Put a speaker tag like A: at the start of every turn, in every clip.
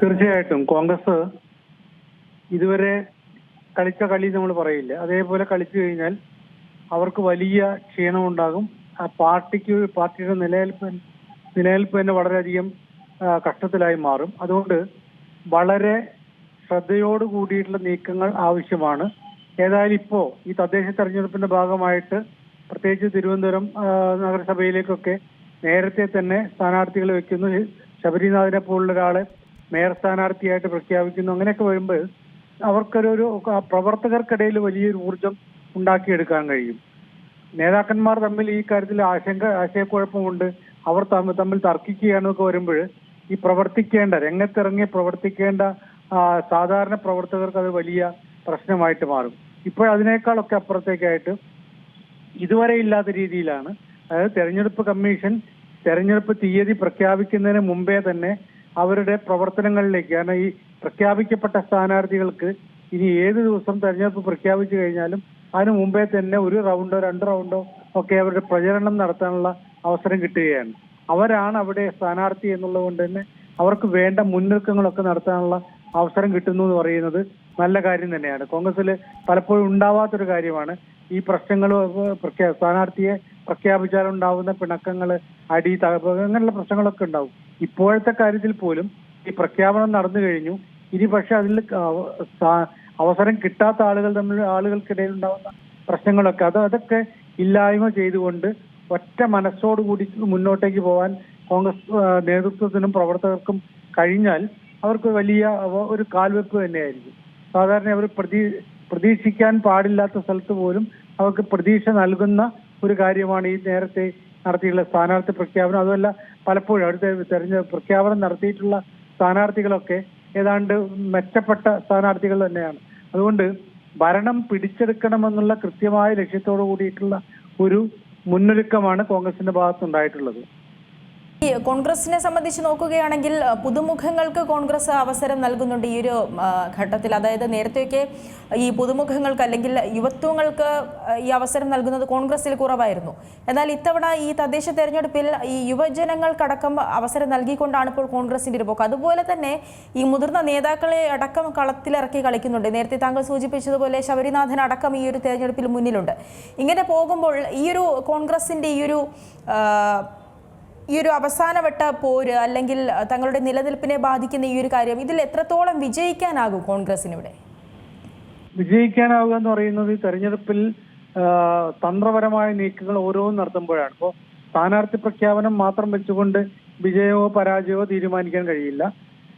A: തീർച്ചയായിട്ടും കോൺഗ്രസ് ഇതുവരെ കളിച്ച കളി നമ്മൾ പറയില്ല. അതേപോലെ കളിച്ചു കഴിഞ്ഞാൽ അവർക്ക് വലിയ ക്ഷീണമുണ്ടാകും ആ പാർട്ടിക്ക് പാർട്ടിയുടെ നിലനിൽപ്പ് നിലനിൽപ്പ് തന്നെ വളരെയധികം കഷ്ടത്തിലായി മാറും. അതുകൊണ്ട് വളരെ ശ്രദ്ധയോട് കൂടിയിട്ടുള്ള നീക്കങ്ങൾ ആവശ്യമാണ്. ഏതായാലും ഇപ്പോ ഈ തദ്ദേശ തെരഞ്ഞെടുപ്പിന്റെ ഭാഗമായിട്ട് പ്രത്യേകിച്ച് തിരുവനന്തപുരം നഗരസഭയിലേക്കൊക്കെ നേരത്തെ തന്നെ സ്ഥാനാർത്ഥികൾ വെക്കുന്നു. ശബരിനാഥിനെ പോലുള്ള ഒരാളെ മേയർ സ്ഥാനാർത്ഥിയായിട്ട് പ്രഖ്യാപിക്കുന്നു. അങ്ങനെയൊക്കെ വരുമ്പോൾ അവർക്കൊരു പ്രവർത്തകർക്കിടയിൽ വലിയൊരു ഊർജം ഉണ്ടാക്കിയെടുക്കാൻ കഴിയും. നേതാക്കന്മാർ തമ്മിൽ ഈ കാര്യത്തിൽ ആശങ്ക ആശയക്കുഴപ്പമുണ്ട്. അവർ തമ്മിൽ തമ്മിൽ തർക്കിക്കുകയാണെന്നൊക്കെ വരുമ്പോൾ ഈ പ്രവർത്തിക്കേണ്ട രംഗത്തിറങ്ങി പ്രവർത്തിക്കേണ്ട സാധാരണ പ്രവർത്തകർക്ക് അത് വലിയ പ്രശ്നമായിട്ട് മാറും. ഇപ്പോഴതിനേക്കാളൊക്കെ അപ്പുറത്തേക്കായിട്ട് ഇതുവരെ ഇല്ലാത്ത രീതിയിലാണ്. അതായത് തെരഞ്ഞെടുപ്പ് കമ്മീഷൻ തെരഞ്ഞെടുപ്പ് തീയതി പ്രഖ്യാപിക്കുന്നതിന് മുമ്പേ തന്നെ അവരുടെ പ്രവർത്തനങ്ങളിലേക്ക് കാരണം ഈ പ്രഖ്യാപിക്കപ്പെട്ട സ്ഥാനാർത്ഥികൾക്ക് ഇനി ഏത് ദിവസം തെരഞ്ഞെടുപ്പ് പ്രഖ്യാപിച്ചു കഴിഞ്ഞാലും അതിനു മുമ്പേ തന്നെ ഒരു റൗണ്ടോ രണ്ട് റൗണ്ടോ ഒക്കെ അവരുടെ പ്രചരണം നടത്താനുള്ള അവസരം കിട്ടുകയാണ്. അവരാണ് അവിടെ സ്ഥാനാർത്ഥി എന്നുള്ളത് കൊണ്ട് തന്നെ അവർക്ക് വേണ്ട മുന്നൊരുക്കങ്ങളൊക്കെ നടത്താനുള്ള അവസരം കിട്ടുന്നു എന്ന് പറയുന്നത് നല്ല കാര്യം തന്നെയാണ്. കോൺഗ്രസിൽ പലപ്പോഴും ഉണ്ടാവാത്തൊരു കാര്യമാണ് ഈ പ്രശ്നങ്ങൾ സ്ഥാനാർത്ഥിയെ പ്രഖ്യാപിച്ചാലുണ്ടാവുന്ന പിണക്കങ്ങൾ അടി തകർപ്പ് അങ്ങനെയുള്ള പ്രശ്നങ്ങളൊക്കെ ഉണ്ടാവും. ഇപ്പോഴത്തെ കാര്യത്തിൽ പോലും ഈ പ്രഖ്യാപനം നടന്നു കഴിഞ്ഞു. ഇനി പക്ഷെ അതിൽ അവസരം കിട്ടാത്ത ആളുകൾ തമ്മിൽ ആളുകൾക്കിടയിൽ ഉണ്ടാവുന്ന പ്രശ്നങ്ങളൊക്കെ അത് അതൊക്കെ ഇല്ലായ്മ ചെയ്തുകൊണ്ട് ഒറ്റ മനസ്സോടുകൂടി മുന്നോട്ടേക്ക് പോകാൻ കോൺഗ്രസ് നേതൃത്വത്തിനും പ്രവർത്തകർക്കും കഴിഞ്ഞാൽ അവർക്ക് വലിയ ഒരു കാൽവെപ്പ് തന്നെയായിരിക്കും. സാധാരണ അവർ പ്രതീ പ്രതീക്ഷിക്കാൻ പാടില്ലാത്ത സ്ഥലത്ത് പോലും അവർക്ക് പ്രതീക്ഷ നൽകുന്ന ഒരു കാര്യമാണ് ഈ നേരത്തെ നടത്തിയിട്ടുള്ള സ്ഥാനാർത്ഥി പ്രഖ്യാപനം. അതുമല്ല പലപ്പോഴും അടുത്ത തെരഞ്ഞ പ്രഖ്യാപനം നടത്തിയിട്ടുള്ള സ്ഥാനാർത്ഥികളൊക്കെ ഏതാണ്ട് മെച്ചപ്പെട്ട സ്ഥാനാർത്ഥികൾ തന്നെയാണ്. അതുകൊണ്ട് ഭരണം പിടിച്ചെടുക്കണമെന്നുള്ള കൃത്യമായ ലക്ഷ്യത്തോടു കൂടിയിട്ടുള്ള ഒരു മുന്നൊരുക്കമാണ് കോൺഗ്രസിന്റെ ഭാഗത്തുണ്ടായിട്ടുള്ളത്
B: ഈ കോൺഗ്രസിനെ സംബന്ധിച്ച് നോക്കുകയാണെങ്കിൽ പുതുമുഖങ്ങൾക്ക് കോൺഗ്രസ് അവസരം നൽകുന്നുണ്ട് ഈ ഒരു ഘട്ടത്തിൽ. അതായത് നേരത്തെയൊക്കെ ഈ പുതുമുഖങ്ങൾക്ക് അല്ലെങ്കിൽ യുവത്വങ്ങൾക്ക് ഈ അവസരം നൽകുന്നത് കോൺഗ്രസിൽ കുറവായിരുന്നു. എന്നാൽ ഇത്തവണ ഈ തദ്ദേശ തെരഞ്ഞെടുപ്പിൽ ഈ യുവജനങ്ങൾക്കടക്കം അവസരം നൽകിക്കൊണ്ടാണ് ഇപ്പോൾ കോൺഗ്രസിന്റെ ഒരു പോക്ക്. അതുപോലെ തന്നെ ഈ മുതിർന്ന നേതാക്കളെ അടക്കം കളത്തിലിറക്കി കളിക്കുന്നുണ്ട്. നേരത്തെ താങ്കൾ സൂചിപ്പിച്ചതുപോലെ ശബരിനാഥൻ അടക്കം ഈ ഒരു തെരഞ്ഞെടുപ്പിൽ മുന്നിലുണ്ട്. ഇങ്ങനെ പോകുമ്പോൾ ഈ ഒരു കോൺഗ്രസിന്റെ ഈ ഒരു ഈ ഒരു അവസാനവട്ട പോര് അല്ലെങ്കിൽ തങ്ങളുടെ നിലനിൽപ്പിനെ ബാധിക്കുന്ന ഈ ഒരു കാര്യം ഇതിൽ എത്രത്തോളം വിജയിക്കാനാകും കോൺഗ്രസിന് ഇവിടെ
A: വിജയിക്കാനാവുക എന്ന് പറയുന്നത് ഈ തെരഞ്ഞെടുപ്പിൽ തന്ത്രപരമായ നീക്കങ്ങൾ ഓരോന്നും നടത്തുമ്പോഴാണ്. ഇപ്പോൾ സ്ഥാനാർത്ഥി പ്രഖ്യാപനം മാത്രം വെച്ചുകൊണ്ട് വിജയമോ പരാജയമോ തീരുമാനിക്കാൻ കഴിയില്ല.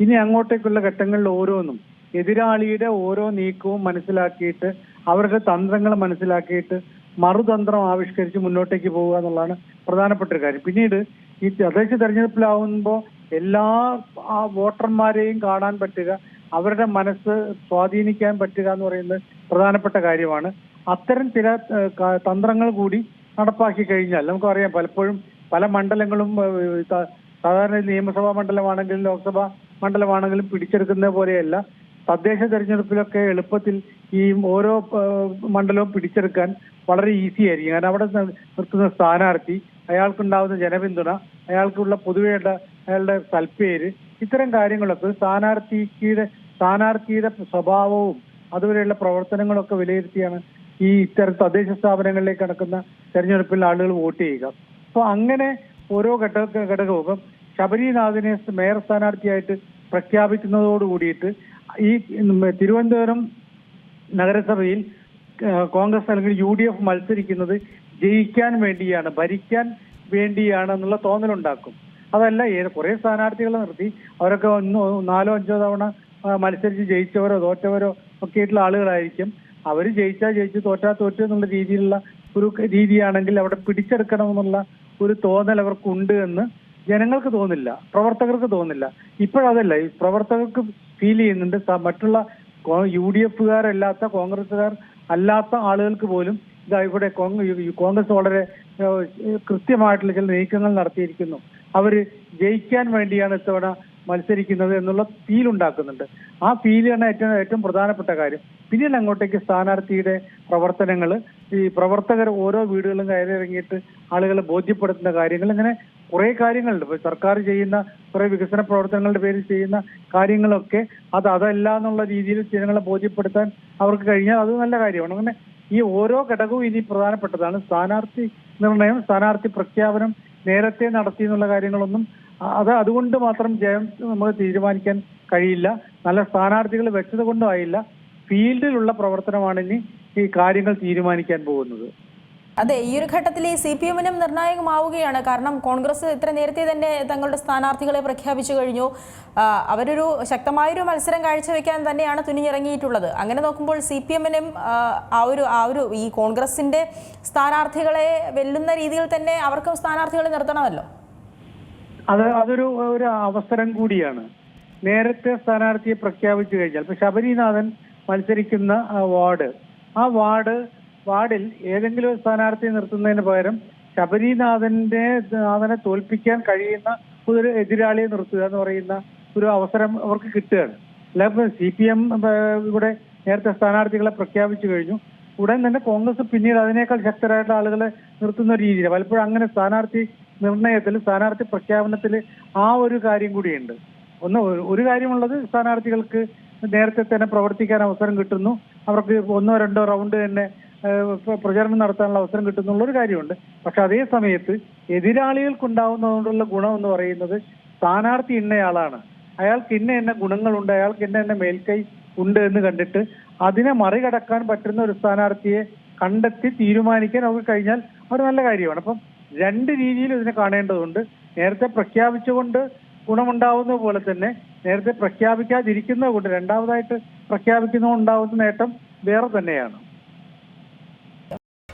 A: ഇനി അങ്ങോട്ടേക്കുള്ള ഘട്ടങ്ങളിൽ ഓരോന്നും എതിരാളിയുടെ ഓരോ നീക്കവും മനസ്സിലാക്കിയിട്ട് അവരുടെ തന്ത്രങ്ങൾ മനസ്സിലാക്കിയിട്ട് മറുതന്ത്രം ആവിഷ്കരിച്ച് മുന്നോട്ടേക്ക് പോവുക എന്നുള്ളതാണ് പ്രധാനപ്പെട്ട ഒരു കാര്യം. പിന്നീട് ഈ തദ്ദേശ തെരഞ്ഞെടുപ്പിലാവുമ്പോൾ എല്ലാ ആ വോട്ടർമാരെയും കാണാൻ പറ്റുക അവരുടെ മനസ്സ് സ്വാധീനിക്കാൻ പറ്റുക എന്ന് പറയുന്നത് പ്രധാനപ്പെട്ട കാര്യമാണ്. അത്തരം ചില തന്ത്രങ്ങൾ കൂടി നടപ്പാക്കി കഴിഞ്ഞാൽ നമുക്കറിയാം പലപ്പോഴും പല മണ്ഡലങ്ങളും സാധാരണ നിയമസഭാ മണ്ഡലമാണെങ്കിലും ലോക്സഭാ മണ്ഡലമാണെങ്കിലും പിടിച്ചെടുക്കുന്ന പോലെയല്ല. തദ്ദേശ തെരഞ്ഞെടുപ്പിലൊക്കെ എളുപ്പത്തിൽ ഈ ഓരോ മണ്ഡലവും പിടിച്ചെടുക്കാൻ വളരെ ഈസി ആയിരിക്കും. കാരണം അവിടെ നിർത്തുന്ന സ്ഥാനാർത്ഥി അയാൾക്കുണ്ടാവുന്ന ജനപിന്തുണ അയാൾക്കുള്ള പൊതുവേണ്ട അയാളുടെ സൽപ്പേര് ഇത്തരം കാര്യങ്ങളൊക്കെ സ്ഥാനാർത്ഥിയുടെ സ്ഥാനാർത്ഥിയുടെ സ്വഭാവവും അതുവരെയുള്ള പ്രവർത്തനങ്ങളൊക്കെ വിലയിരുത്തിയാണ് ഈ ഇത്തരം തദ്ദേശ സ്ഥാപനങ്ങളിലേക്ക് നടക്കുന്ന തെരഞ്ഞെടുപ്പിൽ ആളുകൾ വോട്ട് ചെയ്യുക. അപ്പൊ അങ്ങനെ ഓരോ ഘട്ട ഘടകവും ശബരിനാഥിനെ മേയർ സ്ഥാനാർത്ഥിയായിട്ട് പ്രഖ്യാപിക്കുന്നതോട് കൂടിയിട്ട് ഈ തിരുവനന്തപുരം നഗരസഭയിൽ കോൺഗ്രസ് അല്ലെങ്കിൽ യു ഡി എഫ് മത്സരിക്കുന്നത് ജയിക്കാൻ വേണ്ടിയാണ് ഭരിക്കാൻ വേണ്ടിയാണ് എന്നുള്ള തോന്നലുണ്ടാക്കും. അതല്ല ഏത് കുറെ സ്ഥാനാർത്ഥികളെ നിർത്തി. അവരൊക്കെ ഒന്നോ നാലോ അഞ്ചോ തവണ മത്സരിച്ച് ജയിച്ചവരോ തോറ്റവരോ ഒക്കെ ആയിട്ടുള്ള ആളുകളായിരിക്കും. അവർ ജയിച്ചാൽ ജയിച്ച് തോറ്റാ തോറ്റു എന്നുള്ള രീതിയിലുള്ള ഒരു രീതിയാണെങ്കിൽ അവിടെ പിടിച്ചെടുക്കണമെന്നുള്ള ഒരു തോന്നൽ അവർക്കുണ്ട് എന്ന് ജനങ്ങൾക്ക് തോന്നില്ല പ്രവർത്തകർക്ക് തോന്നില്ല. ഇപ്പോഴതല്ല ഈ പ്രവർത്തകർക്ക് ഫീൽ ചെയ്യുന്നുണ്ട്. മറ്റുള്ള യു ഡി എഫുകാരല്ലാത്ത കോൺഗ്രസുകാർ അല്ലാത്ത ആളുകൾക്ക് പോലും ഇതാ ഇവിടെ കോൺഗ്രസ് വളരെ കൃത്യമായിട്ടുള്ള ചില നീക്കങ്ങൾ നടത്തിയിരിക്കുന്നു. അവർ ജയിക്കാൻ വേണ്ടിയാണ് ഇത്തവണ മത്സരിക്കുന്നത് എന്നുള്ള ഫീൽ ഉണ്ടാക്കുന്നുണ്ട്. ആ ഫീലാണ് ഏറ്റവും ഏറ്റവും പ്രധാനപ്പെട്ട കാര്യം. പിന്നീട് അങ്ങോട്ടേക്ക് സ്ഥാനാർത്ഥിയുടെ പ്രവർത്തനങ്ങൾ ഈ പ്രവർത്തകർ ഓരോ വീടുകളും കയറി ഇറങ്ങിയിട്ട് ആളുകളെ ബോധ്യപ്പെടുത്തുന്ന കാര്യങ്ങൾ ഇങ്ങനെ കുറെ കാര്യങ്ങളുണ്ട്. സർക്കാർ ചെയ്യുന്ന കുറെ വികസന പ്രവർത്തനങ്ങളുടെ പേരിൽ ചെയ്യുന്ന കാര്യങ്ങളൊക്കെ അത് അതല്ല എന്നുള്ള രീതിയിൽ ജനങ്ങളെ ബോധ്യപ്പെടുത്താൻ അവർക്ക് കഴിഞ്ഞാൽ അത് നല്ല കാര്യമാണ്. അങ്ങനെ ഈ ഓരോ ഘടകവും ഇനി പ്രധാനപ്പെട്ടതാണ്. സ്ഥാനാർത്ഥി നിർണയം സ്ഥാനാർത്ഥി പ്രഖ്യാപനം നേരത്തെ നടത്തി എന്നുള്ള കാര്യങ്ങളൊന്നും അത് അതുകൊണ്ട് മാത്രം ജയം നമുക്ക് തീരുമാനിക്കാൻ കഴിയില്ല. നല്ല സ്ഥാനാർത്ഥികൾ വെച്ചത് കൊണ്ടും ആയില്ല. ഫീൽഡിലുള്ള പ്രവർത്തനമാണ് ഇനി ഈ കാര്യങ്ങൾ തീരുമാനിക്കാൻ പോകുന്നത്.
B: അതെ ഈ ഒരു ഘട്ടത്തിൽ സി പി എമ്മിനും നിർണായകമാവുകയാണ്. കാരണം കോൺഗ്രസ് ഇത്ര നേരത്തെ തന്നെ തങ്ങളുടെ സ്ഥാനാർത്ഥികളെ പ്രഖ്യാപിച്ചു കഴിഞ്ഞു. അവരൊരു ശക്തമായൊരു മത്സരം കാഴ്ചവെക്കാൻ തന്നെയാണ് തുനിഞ്ഞിറങ്ങിയിട്ടുള്ളത്. അങ്ങനെ നോക്കുമ്പോൾ സി പി എമ്മിനും ആ ഒരു ആ ഒരു ഈ കോൺഗ്രസിന്റെ സ്ഥാനാർത്ഥികളെ വെല്ലുന്ന രീതിയിൽ തന്നെ അവർക്കും സ്ഥാനാർത്ഥികളെ നിർത്തണമല്ലോ.
A: അത് അതൊരു ഒരു അവസരം കൂടിയാണ്. നേരത്തെ സ്ഥാനാർത്ഥിയെ പ്രഖ്യാപിച്ചു കഴിഞ്ഞാൽ ഇപ്പൊ ശബരിനാഥൻ മത്സരിക്കുന്ന വാർഡ് ആ വാർഡ് വാർഡിൽ ഏതെങ്കിലും ഒരു സ്ഥാനാർത്ഥിയെ നിർത്തുന്നതിന് പകരം ശബരിനാഥന്റെ നാഥനെ തോൽപ്പിക്കാൻ കഴിയുന്ന ഒരു എതിരാളിയെ നിർത്തുക എന്ന് പറയുന്ന ഒരു അവസരം അവർക്ക് കിട്ടുകയാണ്. അല്ലാതെ സി പി എം ഇവിടെ നേരത്തെ സ്ഥാനാർത്ഥികളെ പ്രഖ്യാപിച്ചു കഴിഞ്ഞു. ഉടൻ തന്നെ കോൺഗ്രസ് പിന്നീട് അതിനേക്കാൾ ശക്തരായിട്ടുള്ള ആളുകളെ നിർത്തുന്ന രീതിയിൽ പലപ്പോഴും അങ്ങനെ സ്ഥാനാർത്ഥി നിർണയത്തിൽ സ്ഥാനാർത്ഥി പ്രഖ്യാപനത്തിൽ ആ ഒരു കാര്യം കൂടിയുണ്ട്. ഒന്ന് ഒരു- കാര്യമുള്ളത് സ്ഥാനാർത്ഥികൾക്ക് നേരത്തെ തന്നെ പ്രവർത്തിക്കാൻ അവസരം കിട്ടുന്നു. അവർക്ക് ഒന്നോ രണ്ടോ റൗണ്ട് തന്നെ പ്രചരണം നടത്താനുള്ള അവസരം കിട്ടുന്നുള്ള ഒരു കാര്യമുണ്ട്. പക്ഷെ അതേ സമയത്ത് എതിരാളികൾക്കുണ്ടാവുന്നതുകൊണ്ടുള്ള ഗുണം എന്ന് പറയുന്നത് സ്ഥാനാർത്ഥി ഇന്നയാളാണ്. അയാൾക്ക് ഇന്ന എന്ന ഗുണങ്ങളുണ്ട് അയാൾക്ക് ഇന്ന എന്ന മേൽക്കൈ ഉണ്ട് എന്ന് കണ്ടിട്ട് അതിനെ മറികടക്കാൻ പറ്റുന്ന ഒരു സ്ഥാനാർത്ഥിയെ കണ്ടെത്തി തീരുമാനിക്കാൻ അവർക്ക് കഴിഞ്ഞാൽ അത് നല്ല കാര്യമാണ്. അപ്പം രണ്ട് രീതിയിൽ ഇതിനെ കാണേണ്ടതുണ്ട്. നേരത്തെ പ്രഖ്യാപിച്ചുകൊണ്ട് ഗുണമുണ്ടാവുന്ന പോലെ തന്നെ നേരത്തെ പ്രഖ്യാപിക്കാതിരിക്കുന്നത് കൊണ്ട് രണ്ടാമതായിട്ട് പ്രഖ്യാപിക്കുന്നതുകൊണ്ട് നേട്ടം വേറെ തന്നെയാണ്.